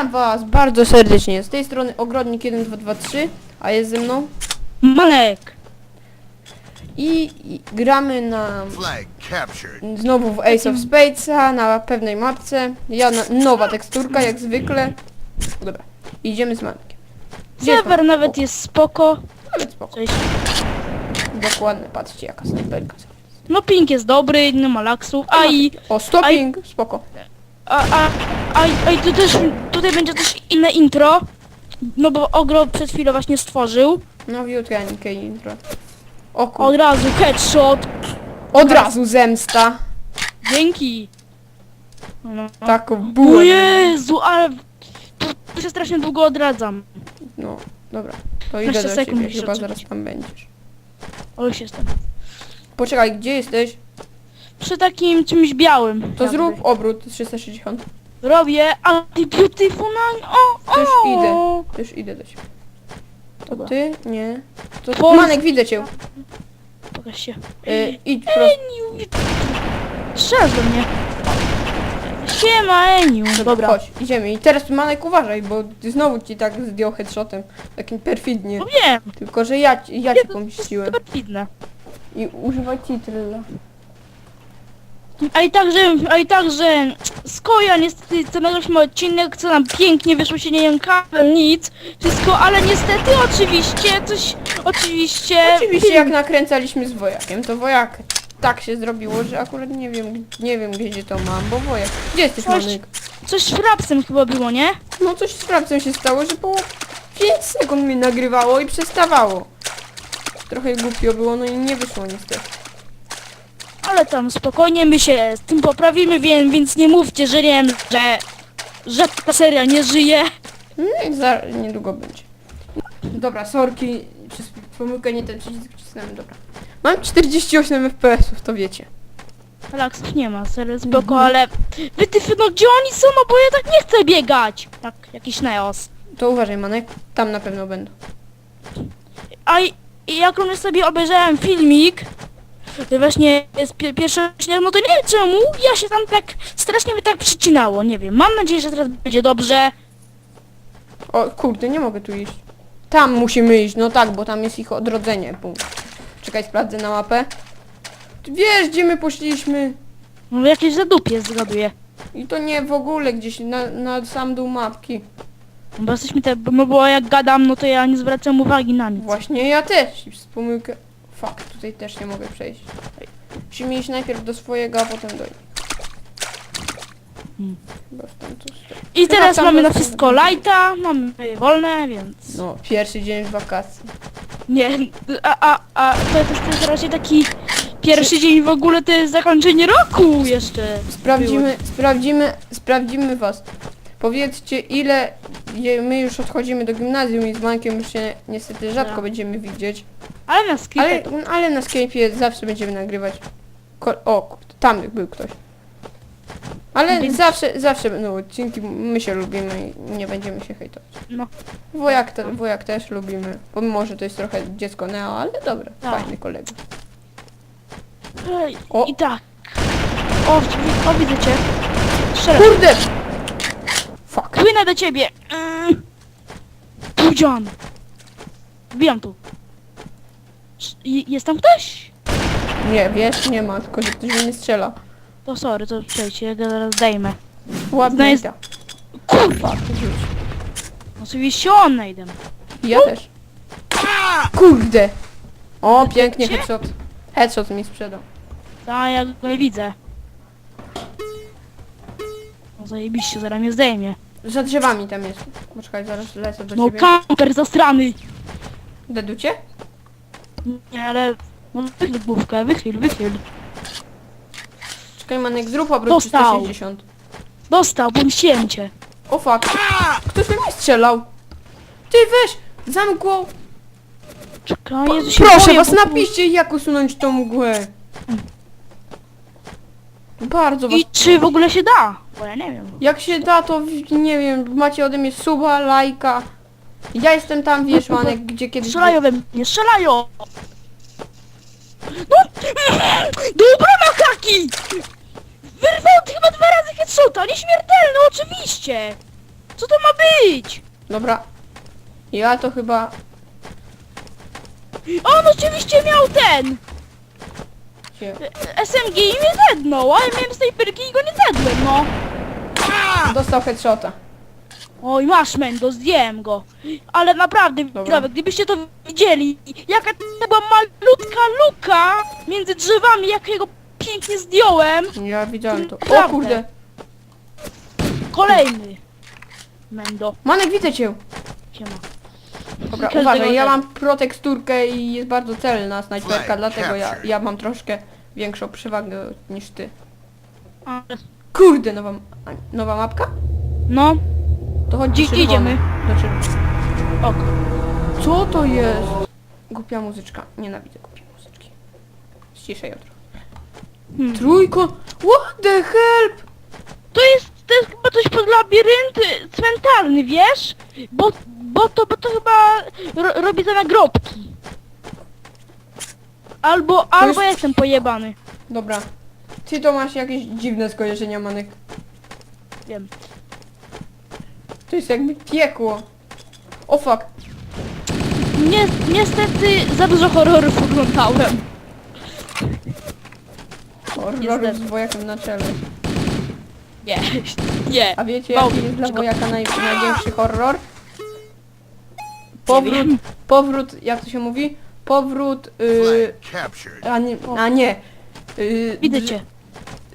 Witam was bardzo serdecznie. Z tej strony Ogrodnik 1223, a jest ze mną Malek! i, i gramy na Flag captured. znowu w Ace of Spadesa na pewnej mapce. Ja na, nowa teksturka jak zwykle. Dobra, idziemy z Mankiem. Gdzie jest Serwer Manek? nawet jest spoko. Nawet spoko. Cześć. Dokładnie, patrzcie jaka snajperka. No ping jest dobry, nie ma laksów. A i... O, stopping, spoko. A, a, a, a i tu też, tutaj będzie też inne intro. No bo Ogro przed chwilą właśnie stworzył. No wiutriankę intro. O Od kur... razu headshot. Od razu zemsta. Dzięki. No. Tak, O. Jezu, ale... Tu, tu się strasznie długo odradzam. No, dobra. To idę 15 do sekund ciebie, musisz chyba odczekać. zaraz tam będziesz. O, już jestem. Poczekaj, gdzie jesteś? Przy takim czymś białym. To zrób obrót 360. Robię, ale ty beautiful na... O, o! Też idę. Też idę do ciebie. To Dobra. ty? Nie. To Pol- Manek, widzę cię. Pokaż się. Y, idź prosto. Eniu! Strzelasz do mnie. Siema Eniu. Dobra. Chodź, idziemy. I teraz Manek uważaj, bo ty znowu ci tak zdjął headshotem. Takim perfidnie. No wiem. Tylko, że ja, ci- ja cię to pomściłem. jest perfidne. I używaj citryla. A i także, a i także Skoja niestety co nagraliśmy odcinek, co nam pięknie wyszło się nie jąkałem, nic, wszystko, ale niestety oczywiście coś, oczywiście... Oczywiście jak nakręcaliśmy z wojakiem, to wojak tak się zrobiło, że akurat nie wiem, nie wiem gdzie to mam, bo wojak. Gdzie jesteś Coś- Manek? Coś z frapsem chyba było, nie? No coś z sprawcą się stało, że po 5 sekund mi nagrywało i przestawało. Trochę głupio było, no i nie wyszło niestety. Ale tam spokojnie my się z tym poprawimy, więc, więc nie mówcie, że nie wiem, że, że ta seria nie żyje. I za, niedługo będzie. Dobra, sorki, przez pomyłkę nie ten przycisk wcisnąłem, dobra. Mam 48 FPS-ów, to wiecie. Relaksów nie ma, serio spoko, ale wy ty, no gdzie oni są, no bo ja tak nie chcę biegać. Tak, jakiś neos. To uważaj, Manek, tam na pewno będą. A i, i jak również sobie obejrzałem filmik, właśnie jest pi pierwszy odcinek, no to nie wiem czemu, ja się tam tak strasznie mi tak przycinało, nie wiem. Mam nadzieję, że teraz będzie dobrze. O kurde, nie mogę tu iść. Tam musimy iść, no tak, bo tam jest ich odrodzenie, punkt. Czekaj, sprawdzę na mapę. Ty wiesz, gdzie my poszliśmy? No jakieś zadupie zgaduję. I to nie w ogóle gdzieś na, na sam dół mapki. Bo jesteśmy te, bo, bo jak gadam, no to ja nie zwracam uwagi na nic. Właśnie ja też. I przez pomyłkę... Fuck, tutaj też nie mogę przejść. Ej. Musimy iść najpierw do swojego, a potem do nich. Hmm. Chyba w tamtą stronę. I Chyba teraz tam mamy na wszystko lajta, mamy wolne, więc... No, pierwszy dzień wakacji. Nie, a, a, a to, to jest raczej taki pierwszy dzień w ogóle to jest zakończenie roku jeszcze. Sprawdzimy, sprawdzimy, sprawdzimy was. Powiedzcie ile je- my już odchodzimy do gimnazjum i z Mankiem już się niestety rzadko Tak. będziemy widzieć. Ale na sklepie Ale, ale na Skype'ie zawsze będziemy nagrywać. Ko o, kurde, tam był ktoś. Ale Więc- zawsze, zawsze będą odcinki, my się lubimy i nie będziemy się hejtować. No. Wojak, te, wojak też lubimy, pomimo, że to jest trochę dziecko Neo, ale dobra, Tak. fajny kolega. Ej, O. I tak. O, wi- o widzę cię. Strzelę. Kurde! Fuck. Płynę do ciebie. Mm. Pudzian. Wbijam tu. I- Jest tam ktoś? Nie, wiesz, nie ma, tylko że ktoś mnie strzela. To sorry, to przejdź, ja go zaraz zdejmę. Ładna jest- jest... Kurwa. Fuck, rzuć. Oczywiście on najdę. Ja też. Kurde! O, To pięknie, gdzie? headshot. Headshot mi sprzedał. Ta, ja go nie widzę. No zajebiście, zaraz mnie zdejmie. Za drzewami tam jest. Poczekaj, zaraz lecę do No ciebie. kamper zastrany. Deducie? Nie, ale... No wychyl główkę, wychyl, wychyl. Czekaj, Manek, zrób obrót Dostał. 360. Dostał, pomściłem cię. O fuck. Ktoś we mnie strzelał. Ty weź! Zamkło! Czekaj, Jezu, się Proszę boję, was, bo tu- napiszcie jak usunąć tą mgłę. Bardzo was... I czy w ogóle się da? Bo ja nie wiem. Jak się da, to w- nie wiem, macie ode mnie suba, lajka. Ja jestem tam, wiesz, Manek, gdzie kiedyś... Strzelają we mnie, strzelają! No! Dobra makaki! Wyrwał ty chyba dwa razy headshota, nieśmiertelny, oczywiście! Co to ma być? Dobra. Ja to chyba... On oczywiście miał ten! Się... SMG i mnie zednął, a ja miałem snajperki i go nie zedłem, no. Dostał headshota. Oj, masz Mendo, zdjąłem go. Ale naprawdę, Dobra. widzowie, gdybyście to widzieli, jaka to była malutka luka między drzewami, jak jego pięknie zdjąłem. Ja widziałem to. O Naprawdę. kurde. Kolejny. Mendo, Manek, widzę cię. siema. Dobra, Każdego uważaj, ja dnia. mam proteksturkę i jest bardzo celna snajperka, dlatego ja, ja mam troszkę większą przewagę niż ty. Kurde, nowa, a, nowa mapka? No, To chodź Gdzie- gdzie idziemy? Znaczy, ok. co to jest? Głupia muzyczka. Nienawidzę głupiej muzyczki. Ściszej ją trochę. Hmm. Trójko! What the help? To jest, to jest chyba coś pod labirynt cmentarny, wiesz? Bo, bo to, bo to chyba ro, robi za nagrobki. Albo, albo jest- jestem pojebany. Dobra. Ty to masz jakieś dziwne skojarzenia, Manek. Wiem. To jest jakby piekło. O fuck. Nie, niestety za dużo horrorów oglądałem. Horror z wojakiem na czele. Nie, nie. A wiecie jaki jest dla wojaka naj, największy horror? Powrót, wiem. powrót, jak to się mówi? Powrót, yy, captured. a nie, a nie. Yy, Widzę dr- cię.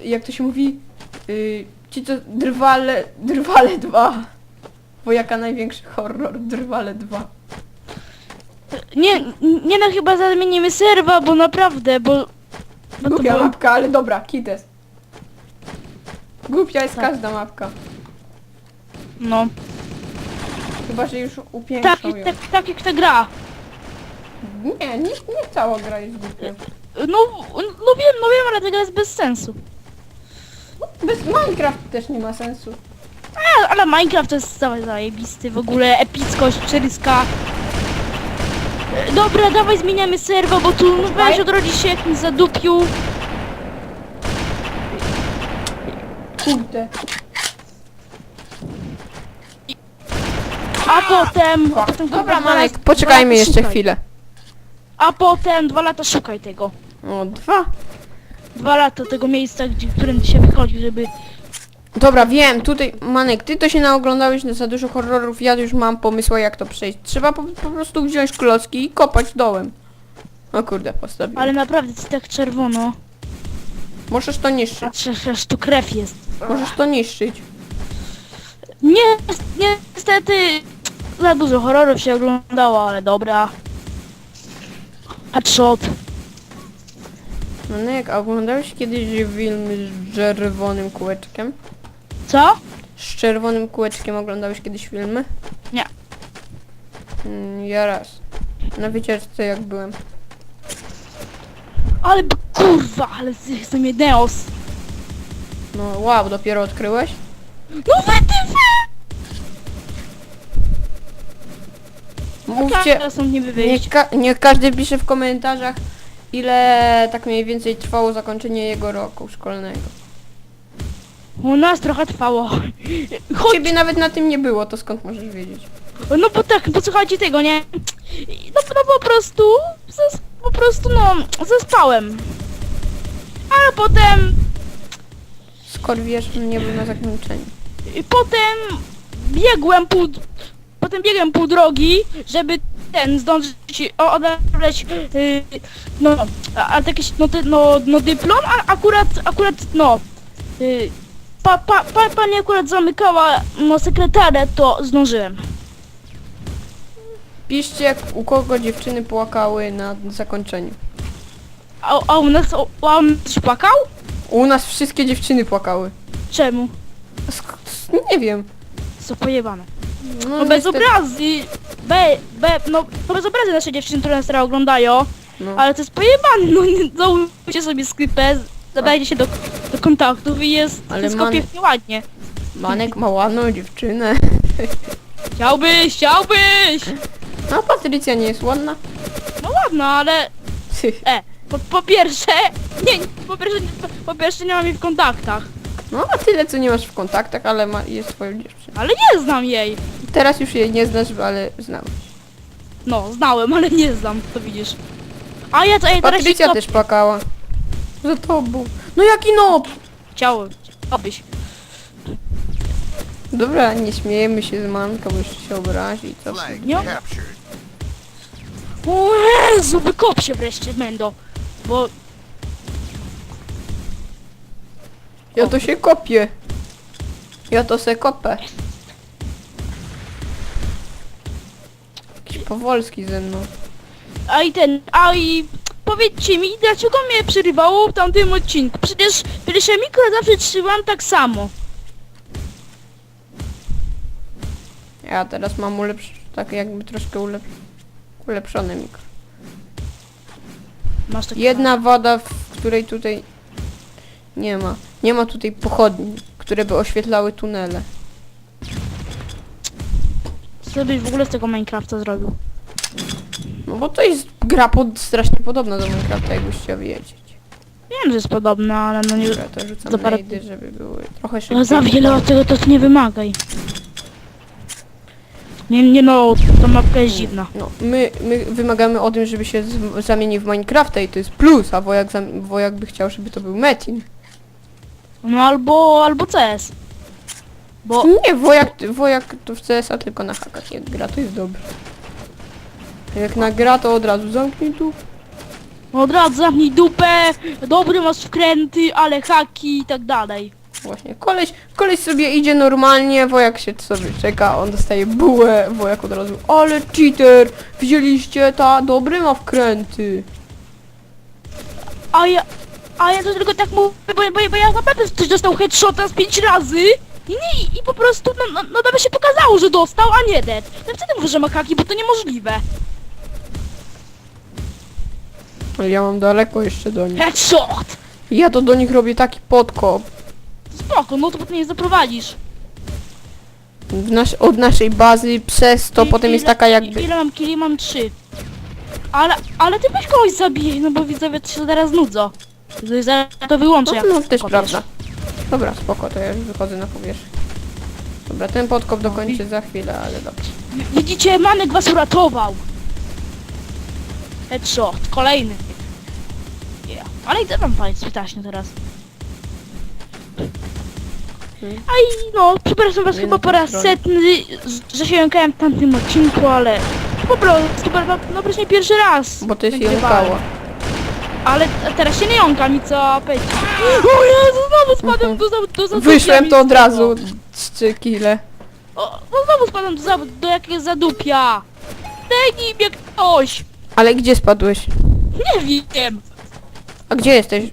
Jak to się mówi? Yy, ci to drwale, drwale 2. Wojaka największy horror, drwale 2. Nie, nie no chyba zamienimy serwa, bo naprawdę, bo... bo to Głupia było... mapka, ale dobra, kites. Głupia jest Tak. każda mapka. No. Chyba, że już Tak, upiększą ją. tak, tak jak ta gra. Nie, nie, nie cała gra jest głupia. No, no wiem, no wiem, ale ta gra jest bez sensu. Bez Minecraft też nie ma sensu. A, ale Minecraft to jest cały zajebisty, w ogóle epickość, przeryska. E, Dobra, dawaj zmieniamy serwa, bo tu no, weź odrodzi się jakimś zadupiu. Kurde. A potem... A potem Dobra, Manek, dwa poczekajmy lata jeszcze szukaj. chwilę. A potem dwa lata szukaj tego. O, dwa. Dwa lata tego miejsca, gdzie, w którym się wychodzi, żeby... Dobra, wiem, tutaj, Manek, ty to się naoglądałeś na za dużo horrorów, ja już mam pomysła jak to przejść. Trzeba po, po prostu wziąć klocki i kopać dołem. O kurde, postawiłem. Ale naprawdę jest tak czerwono. Możesz to niszczyć. Patrzę, aż tu krew jest. Możesz to niszczyć. Nie, niestety za dużo horrorów się oglądało, ale dobra. Headshot. Manek, a oglądałeś kiedyś film z czerwonym kółeczkiem? Co? Z czerwonym kółeczkiem oglądałeś kiedyś filmy? Nie. Mm, ja raz. Na wycieczce jak byłem. Ale b- kurwa, ale z- jestem. No wow, dopiero odkryłeś? No wytyfy! Mówcie, Teraz są niby niech, wyjść. ka niech każdy pisze w komentarzach, ile tak mniej więcej trwało zakończenie jego roku szkolnego. U nas trochę trwało. Chodź, Ciebie nawet na tym nie było, to skąd możesz wiedzieć? no bo tak, posłuchajcie tego, nie? No, no po prostu, zas, po prostu no, zaspałem. Ale potem, Skoro wiesz, że nie był na zakończeniu. i potem biegłem pół, potem biegłem pół drogi, żeby ten zdążyć o- odebrać, yy, no, a, a jakieś, no, ty- no, no dyplom, a akurat, akurat, no, yy, pa, pa, pa, pani akurat zamykała, no, sekretariat, to zdążyłem. Piszcie, u kogo dziewczyny płakały na zakończeniu. A, a u nas, a on się płakał? U nas wszystkie dziewczyny płakały. Czemu? Sk nie wiem. Co pojebane. No, No bez niestety- obrazy, be, be, no, no bez obrazy nasze dziewczyny, które nas teraz oglądają, No. ale to jest pojebane, no nie załóżcie sobie skrypę, zadajcie się do, do kontaktów i jest Ale wszystko man- pięknie ładnie. Manek ma ładną dziewczynę. Chciałbyś, chciałbyś! No Patrycja nie jest ładna. No ładno, ale e, po, po pierwsze, nie, po pierwsze, po pierwsze nie mam jej w kontaktach. No a tyle co nie masz w kontaktach, ale ma, jest twoją dziewczyną. Ale nie znam jej. Teraz już jej nie znasz, ale znałeś. No, znałem, ale nie znam, to widzisz. A ja to ej, teraz Patrycja też płakała. Za tobą. No jaki nob! Chciałem, obyś. Dobra, nie śmiejemy się z manką, bo jeszcze się obrazi. Co? Nie? captured. O Jezu, wykop się wreszcie, Mendo. Bo Ja to się kopię. Ja to se kopę. Jakiś Powolski ze mną. A i ten, a i powiedzcie mi, dlaczego mnie przerywało w tamtym odcinku? Przecież pierwsze mikro zawsze trzymam tak samo. Ja teraz mam ulepsz... tak jakby troszkę ulep... ulepszone mikro. Masz takie Jedna woda, w której tutaj nie ma. Nie ma tutaj pochodni, które by oświetlały tunele. Co byś w ogóle z tego Minecrafta zrobił? No bo to jest gra pod... strasznie podobna do Minecrafta, jakbyś chciał wiedzieć. Wiem, że jest podobna, ale no nie... Dobra, to rzucam za parę- żeby były trochę szybciej. No za wiele od tego to nie wymagaj. Nie, nie no, ta mapka jest dziwna. No, my, my wymagamy o tym, żeby się z, zamienił w Minecrafta i to jest plus, a wojak, zam, wojak by chciał, żeby to był Metin. No albo, albo CS. Bo, Nie, wojak, wojak to w CS-a tylko na hakach jak gra, to jest dobre. Jak na gra, to od razu zamknij tu. od razu zamknij dupę, dobry masz wkręty, ale haki i tak dalej. Właśnie, koleś, koleś sobie idzie normalnie, wojak się sobie czeka, on dostaje bułę, wojak od razu, ale cheater, widzieliście, ta, dobry ma wkręty. A ja, a ja to tylko tak mówię, bo, bo, bo ja naprawdę ktoś dostał headshota z pięć razy i nie, i po prostu, no, no, no nawet się pokazało, że dostał, a nie dead. No wtedy mówię, że ma haki, bo to niemożliwe. Ale ja mam daleko jeszcze do nich. Headshot! Ja to do nich robię taki podkop. Spoko, no to potem je zaprowadzisz. W nasz, od naszej bazy przez to I- potem jest ile- taka jakby... Ile mam kili? Mam trzy. Ale, ale ty weź kogoś zabij, no bo widzowie to się teraz nudzą. To Zaraz to wyłączę. No, jak no też kopiesz. prawda. Dobra, spoko, to ja już wychodzę na powierzchnię. Dobra, ten podkop dokończę za chwilę, ale dobrze. Widzicie, Manek was uratował. Headshot, kolejny. Yeah. Ale idę tam palić taśnię teraz. A i no, przepraszam was Nie chyba na po raz setny, z- że się jąkałem w tamtym odcinku, ale po prostu, no, no właśnie pierwszy raz. Bo to jest nagrywałem. jąkała. Ale teraz się nie jąkam i co powiedzieć. O Jezu, znowu spadłem do, za- do zadupia Wyszłem to od razu. Trzy kile. O, no znowu spadłem do, za- do jakiegoś zadupia. Daj mnie ktoś. Ale gdzie spadłeś? Nie wiem. A gdzie jesteś?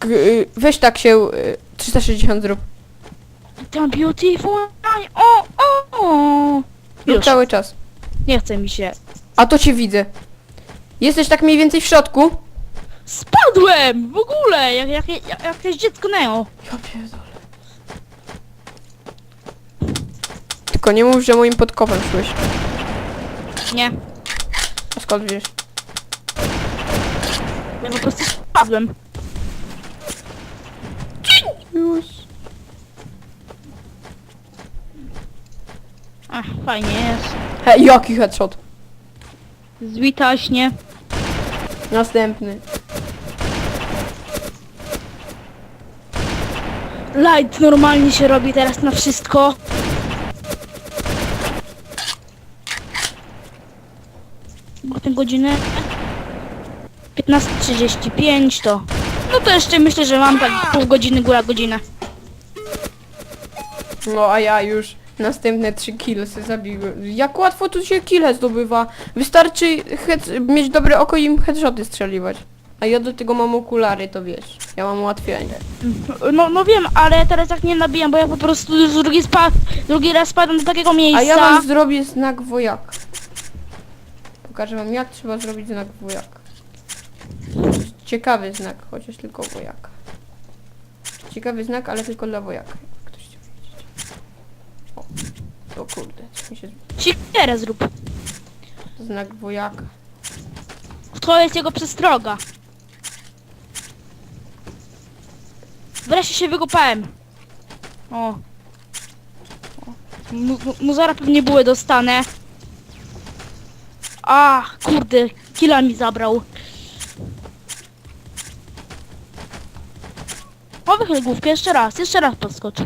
G y, weź tak się y, 360 zrób. Tam beautiful eye. O, o, o. Rób Już, cały czas. nie chce mi się. A to cię widzę. Jesteś tak mniej więcej w środku? Spadłem! W ogóle! Jak, jak, jak, jakieś dziecko Neo. Ja pierdolę. Tylko nie mów, że moim podkopem szłeś. Nie, skąd wiesz? ja po prostu spadłem. Już. Ach, fajnie jest. Hej, jaki headshot? Zwitaśnie. Następny. Light normalnie się robi teraz na wszystko. Bo tę godzinę 15.35 to... No to jeszcze myślę, że mam tak pół godziny, góra godzinę. No a ja już następne trzy sobie zabiłem. Jak łatwo tu się kile zdobywa. Wystarczy head, mieć dobre oko i im headshoty strzeliwać. A ja do tego mam okulary, to wiesz. Ja mam ułatwienie. No, no wiem, ale teraz tak nie nabijam, bo ja po prostu drugi, spa, drugi raz spadam do takiego miejsca. A ja wam zrobię znak wojaka. Pokażę wam jak trzeba zrobić znak wojaka. Ciekawy znak, chociaż tylko wojaka. Ciekawy znak, ale tylko dla wojaka. Jak ktoś chciał wiedzieć. O, kurde, coś mi się... Zrób. Znak wojaka. To jest jego przestroga. Wreszcie się wykopałem. O. o. Mu, mu, mu zaraz pewnie bułę dostanę. A, kurde, killa mi zabrał. O, wychyl główkę, jeszcze raz, jeszcze raz podskocz.